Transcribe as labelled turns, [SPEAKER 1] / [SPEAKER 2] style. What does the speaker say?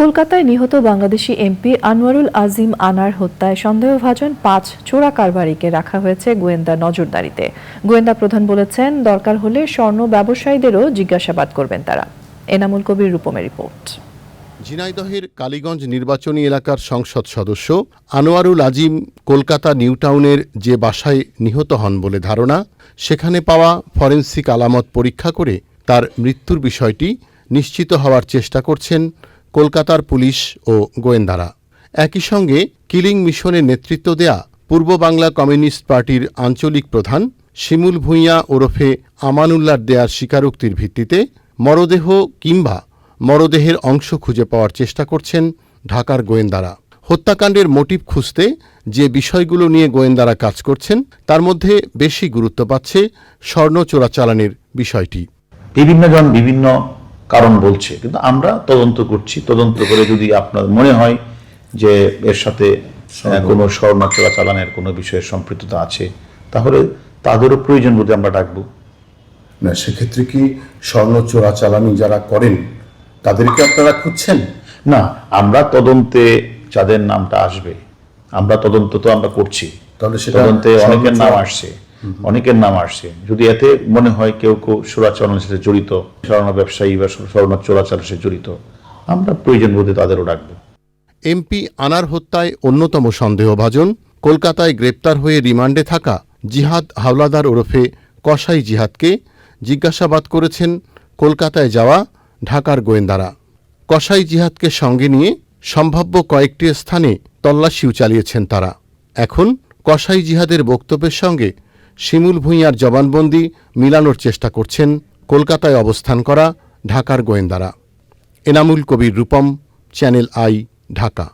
[SPEAKER 1] কলকাতায় নিহত বাংলাদেশি এমপি আনোয়ারুল আজিম আনার হত্যায় সন্দেহভাজন পাঁচ চোরা কারবারিকে রাখা হয়েছে গোয়েন্দা নজরদারিতে। গোয়েন্দা প্রধান বলেছেন, দরকার হলে স্বর্ণ ব্যবসায়ীদেরও জিজ্ঞাসাবাদ করবেন তারা। এনামুল কবির, রূপমের রিপোর্ট।
[SPEAKER 2] ঝিনাইদহের কালীগঞ্জ নির্বাচনী এলাকার সংসদ সদস্য আনোয়ারুল আজিম কলকাতা নিউ টাউনের যে বাসায় নিহত হন বলে ধারণা, সেখানে পাওয়া ফরেন্সিক আলামত পরীক্ষা করে তার মৃত্যুর বিষয়টি নিশ্চিত হওয়ার চেষ্টা করছেন কলকাতার পুলিশ ও গোয়েন্দারা। একই সঙ্গে কিলিং মিশনের নেতৃত্ব দেয়া পূর্ব বাংলা কমিউনিস্ট পার্টির আঞ্চলিক প্রধান শিমুল ভূঁইয়া ওরফে আমানুল্লার দেয়ার স্বীকারোক্তির ভিত্তিতে মরদেহ কিংবা মরদেহের অংশ খুঁজে পাওয়ার চেষ্টা করছেন ঢাকার গোয়েন্দারা। হত্যাকাণ্ডের মোটিভ খুঁজতে যে বিষয়গুলো নিয়ে গোয়েন্দারা কাজ করছেন, তার মধ্যে বেশি গুরুত্ব পাচ্ছে স্বর্ণ চোরাচালানের বিষয়টি।
[SPEAKER 3] বিভিন্ন জন বিভিন্ন কারণ বলছে। কিন্তু আমরা তদন্ত করছি। তদন্ত করে যদি আপনার মনে হয় যে এর সাথে কোনো স্বর্ণ চোরাচালানের কোনো বিষয়ে সম্পৃক্ততা আছে তাহলে তাদেরও প্রয়োজন বোধে আমরা ডাকবো।
[SPEAKER 2] না সেক্ষেত্রে কি স্বর্ণ চোরাচালানি যারা করেন তাদেরকে আপনারা খুঁজছেন?
[SPEAKER 3] না আমরা তদন্তে যাদের নামটা আসবে আমরা তদন্ত তো আমরা করছি।
[SPEAKER 2] তাহলে সেটা
[SPEAKER 3] তদন্তে অনেকের নাম আসছে। অনেকের নাম আসছে। যদি এতে মনে হয় কেউ কেউ চোরাচালানের সাথে জড়িত স্বর্ণ ব্যবসায়ী বা স্বর্ণ চোরাচালানের সাথে জড়িত, আমরা প্রয়োজন বোধে তাদেরও ডাকবো।
[SPEAKER 2] এমপি আনার হত্যায় অন্যতম সন্দেহভাজন, কলকাতায় গ্রেপ্তার হয়ে রিমান্ডে থাকা জিহাদ হাওলাদার ওরফে কসাই জিহাদকে জিজ্ঞাসাবাদ করেছেন কলকাতায় যাওয়া ঢাকার গোয়েন্দারা। কসাই জিহাদকে সঙ্গে নিয়ে সম্ভাব্য কয়েকটি স্থানে তল্লাশিও চালিয়েছেন তারা। এখন কসাই জিহাদের বক্তব্যের সঙ্গে শিমুল ভূঁইয়ার জবানবন্দি মিলানোর চেষ্টা করছেন, কলকাতায় অবস্থান করা ঢাকার গোয়েন্দারা। Enamul Kabir Rupam, channel I, Dhaka.